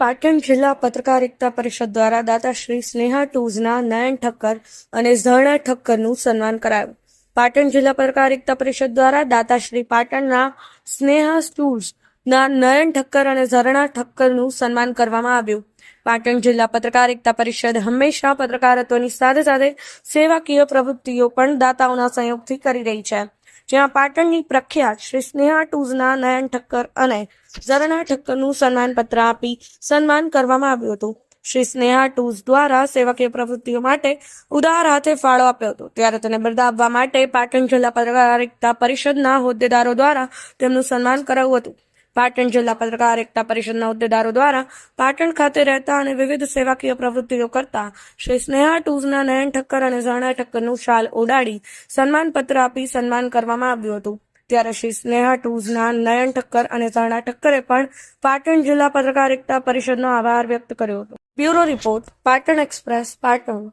પાટણ જિલ્લા પત્રકારિતા પરિષદ દ્વારા દાતાશ્રી સ્નેહા ટૂઝના નયન ઠક્કર અને ઝરણા ઠક્કરનું સન્માન કરાયું. પાટણ જિલ્લા પત્રકારિતા પરિષદ દ્વારા દાતાશ્રી પાટણના સ્નેહા ટૂઝના નયન ઠક્કર અને ઝરણા ઠક્કરનું સન્માન કરવામાં આવ્યું. પાટણ જિલ્લા પત્રકારિતા પરિષદ હંમેશા પત્રકારત્વની સાથે સાથે સેવાકીય પ્રવૃત્તિઓ પણ દાતાઓના સહયોગથી કરી રહી છે. જ્યાં પાટણની પ્રખ્યાત શ્રી સ્નેહા ટૂઝના નયન ઠક્કર અને ઝરણા ઠક્કરનું સન્માન પત્ર આપી સન્માન કરવામાં આવ્યું હતું. શ્રી સ્નેહા ટૂઝ દ્વારા સેવકીય પ્રવૃત્તિઓ માટે ઉદાર હાથે ફાળો આપ્યો હતો. ત્યારે તેને બિરદાવવા માટે પાટણ જિલ્લા પત્રકારિતા પરિષદના હોદ્દેદારો દ્વારા તેમનું સન્માન કરાયું હતું. પાટણ જિલ્લા પત્રકારિતા પરિષદના હોદ્દેદારો દ્વારા પાટણ ખાતે રહેતા અને વિવિધ સેવાકીય પ્રવૃત્તિઓ કરતા શ્રી સ્નેહા ટૂઝના નયન ઠક્કર અને ઝરણા ઠક્કરનું શાલ ઓડાડી સન્માનપત્ર આપી સન્માન કરવામાં આવ્યું હતું. ત્યારે શ્રી સ્નેહા ટૂઝના નયન ઠક્કર અને ઝરણા ઠક્કરે પણ પાટણ જિલ્લા પત્રકાર એકતા પરિષદનો આભાર વ્યક્ત કર્યો હતો. Bureau report, Patan express, Patan.